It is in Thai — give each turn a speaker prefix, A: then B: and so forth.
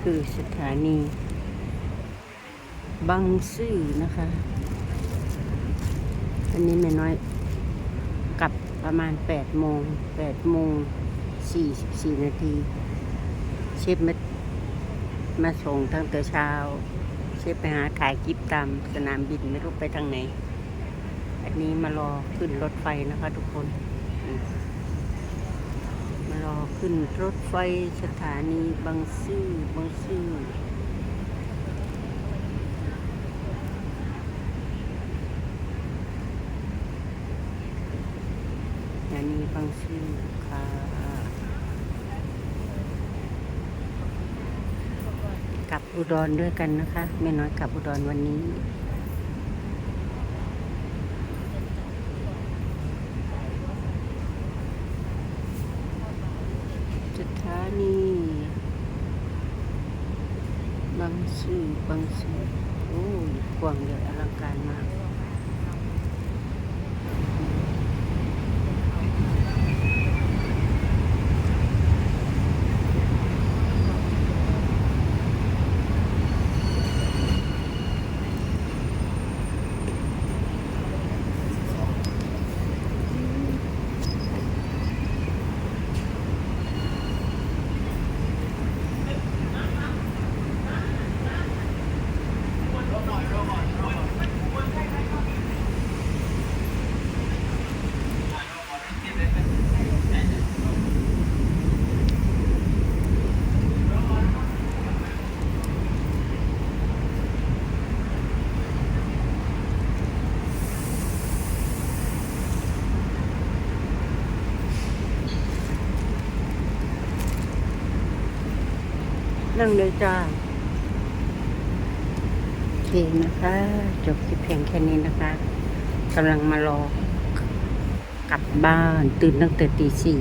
A: คือสถานีบางซื่อนะคะ อันนี้แม่น้อยกลับประมาณ8โมง8โมง44 นาทีเชฟมามาส่งตั้งแต่เช้า เชฟไปหาถ่ายคลิปตามสนามบินไม่รู้ไปทางไหน อันนี้มารอขึ้นรถไฟนะคะทุกคนอืม รอขึ้นรถไฟสถานีบางซื่อบางซื่อสถานีบางซื่อค่ะกลับอุดรด้วยกันนะคะแม่น้อยกลับอุดรวันนี้ สถานี บางซื่อบางซื่อโอ้กว้างใหญ่อลังการมาก นั่งเลยจ้าโอเคนะคะ จบที่เพียงแค่นี้นะคะกำลังมารอกลับบ้านตื่นตั้งแต่ตีสี่